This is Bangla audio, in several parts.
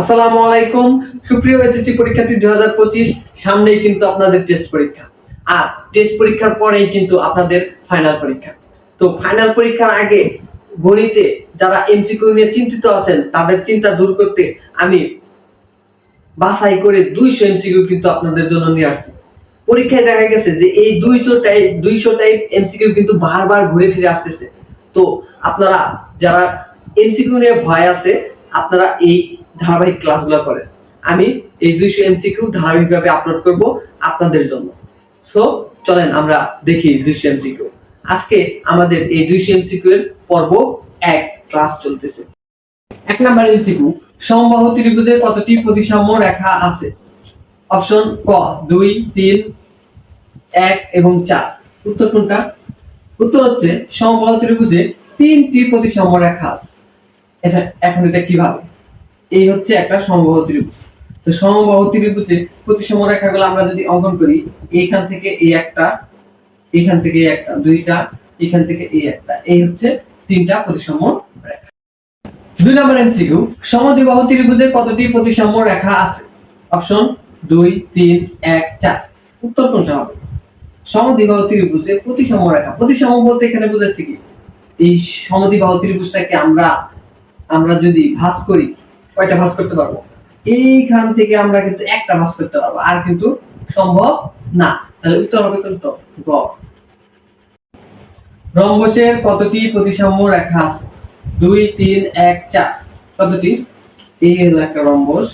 আসসালামু আলাইকুম। সুপ্রিয় এসএসসি পরীক্ষার্থী, দুই হাজার পঁচিশ, সামনেই কিন্তু আপনাদের টেস্ট পরীক্ষা। আর টেস্ট পরীক্ষার পরেই কিন্তু আপনাদের ফাইনাল পরীক্ষা। তো ফাইনাল পরীক্ষার আগে গণিতে যারা এমসিকিউ নিয়ে চিন্তিত আছেন, তাদের চিন্তা দূর করতে আমি বাছাই করে দুইশো এমসিকিউ কিন্তু আপনাদের জন্য নিয়ে আসছি। পরীক্ষায় দেখা গেছে যে এই দুইশো টাইপ দুইশো টাইপ এমসিকিউ কিন্তু বারবার ঘুরে ফিরে আসতেছে। তো আপনারা যারা এমসিকিউ নিয়ে ভয় আছে, আপনারা এই ধারাবাহিক ক্লাসগুলো করেন আমি এই দুইশো এমসিকিউ ধারাবাহিকভাবে আপলোড করব আপনাদের জন্য। সো চলেন আমরা দেখি দুইশো এমসিকিউ আজকে আমাদের এই দুইশো এমসিকিউ এর পর্ব এক ক্লাস চলতেছে। এক নাম্বার এমসিকিউ সমবাহু ত্রিভুজে কতটি প্রতিসাম্য রেখা আছে? অপশন ক, দুই, তিন, এক এবং চার। উত্তর কোনটা? উত্তর হচ্ছে, সমবাহু ত্রিভুজে তিনটি প্রতিসাম্য রেখা আছে। এখন এটা কীভাবে? এই হচ্ছে একটা সমবাহু ত্রিভুজ। তো সমবাহু ত্রিভুজে প্রতিসাম্য রেখাগুলো আমরা যদি অঙ্কন করি, এইখান থেকে এই একটা, এইখান থেকে এই একটা, দুইটা এখান থেকে এই একটা, এই হচ্ছে তিনটা প্রতিসাম্য রেখা। দুই নম্বর এমসিকিউ সমদ্বিবাহু ত্রিভুজে কতটি প্রতিসম রেখা আছে? অপশন দুই, তিন, এক, চার। উত্তর কোনটা হবে? সমদ্বিবাহু ত্রিভুজে প্রতিসাম্য রেখা। প্রতিসাম্য বলতে এখানে বোঝাচ্ছে কি? এই সমদ্বিবাহু ত্রিভুজটাকে আমরা আমরা যদি ভাঁজ করি কয়টা ভাঁজ করতে পারব? এইখান থেকে আমরা কিন্তু একটা ভাঁজ করতে পারব, আর কিন্তু সম্ভব না। তাহলে উত্তর হবে কিন্তু গ। রম্বসের কতটি প্রতিসাম্য রেখা আছে? দুই, তিন, এক, চার। কতটি? এই হলো একটা রম্বস।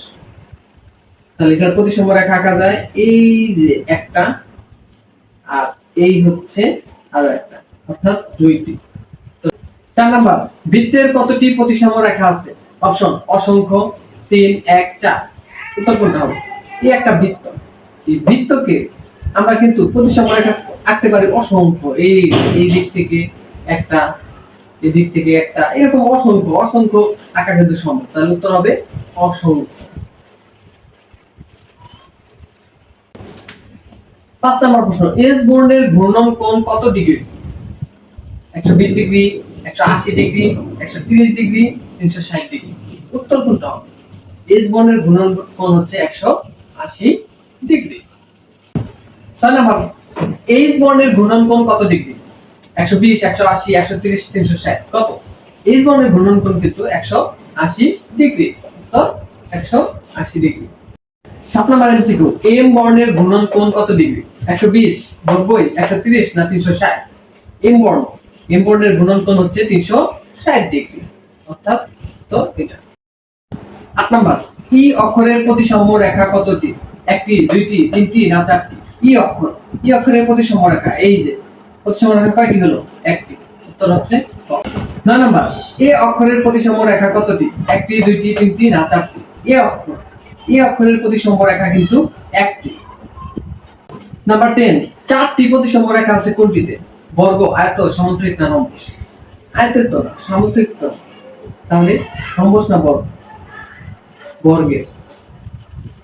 তাহলে এখানে প্রতিসাম্য রেখা আঁকা যায়। এই যে একটা, আর এই হচ্ছে আরও একটা, অর্থাৎ দুইটি। তো চার নাম্বার, বৃত্তের কতটি প্রতিসাম্য রেখা আছে? অপশন অসংখ্য তিন, এক, চার। উত্তর কোনটা হবে? এই একটা বৃত্ত। এই বৃত্তকে আমরা কিন্তু প্রতিসাম্য আঁকতে পারি অসংখ্য। এই এই দিক থেকে একটা এদিক থেকে একটা। এরকম অসংখ্য অসংখ্য আঁকা কিন্তু সম্ভব। তাহলে উত্তর হবে অসংখ্য। পাঁচ নম্বর প্রশ্ন। এস বর্ণের ঘূর্ণন কোণ কত ডিগ্রি? একশো বিশ ডিগ্রি একশো আশি ডিগ্রি, একশো তিরিশ ডিগ্রি, তিনশো ষাট ডিগ্রি। উত্তর কোনটা হবে? এস বর্ণের ঘূর্ণন কোণ হচ্ছে একশো আশি ডিগ্রি। ছয় নম্বর এইচ বর্ণের ঘূর্ণন কোণ কত ডিগ্রি? একশো বিশ, একশো আশি, একশো তিরিশ, তিনশো ষাট। কত? এইচ বর্ণের ঘূর্ণন কোণ কিন্তু একশো আশি ডিগ্রি। উত্তর, একশো আশি ডিগ্রি। সাত নম্বর এমসিকিউ এম বর্ণের ঘূর্ণন কোণ কত ডিগ্রি? একশো বিশ, নব্বই, একশো তিরিশ না তিনশো ষাট? এম বর্ণ। এম বর্ণের ঘূর্ণন কোণ হচ্ছে তিনশো ষাট ডিগ্রি। অর্থাৎ তো এটা। আট নাম্বার, ই অক্ষরের প্রতিসাম্য রেখা কতটি একটি, দুইটি, তিনটি না চারটি? ই অক্ষর। ই অক্ষরের প্রতিসাম্য রেখা, এই যে প্রতিসাম্য রেখা কয়টি হলো? একটি। উত্তর হচ্ছে। নয় নাম্বার, এ অক্ষরের প্রতিসাম্য রেখা কতটি একটি, দুইটি, তিনটি না চারটি? এ অক্ষর। এ অক্ষরের প্রতিসাম্য রেখা কিন্তু একটি। নাম্বার টেন, চারটি প্রতিসাম্য রেখা আছে কোনটিতে? বর্গ আয়ত সামুদ্রিক না রম্বস আয়তের তো না, সামুদ্রিক তো। তাহলে রম্বস না বর্গ? বর্গের।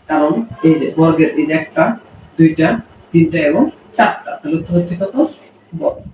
কারণ এই যে বর্গের এই যে একটা, দুইটা, তিনটা এবং চারটা, তাহলে হচ্ছে কত? বর্গ।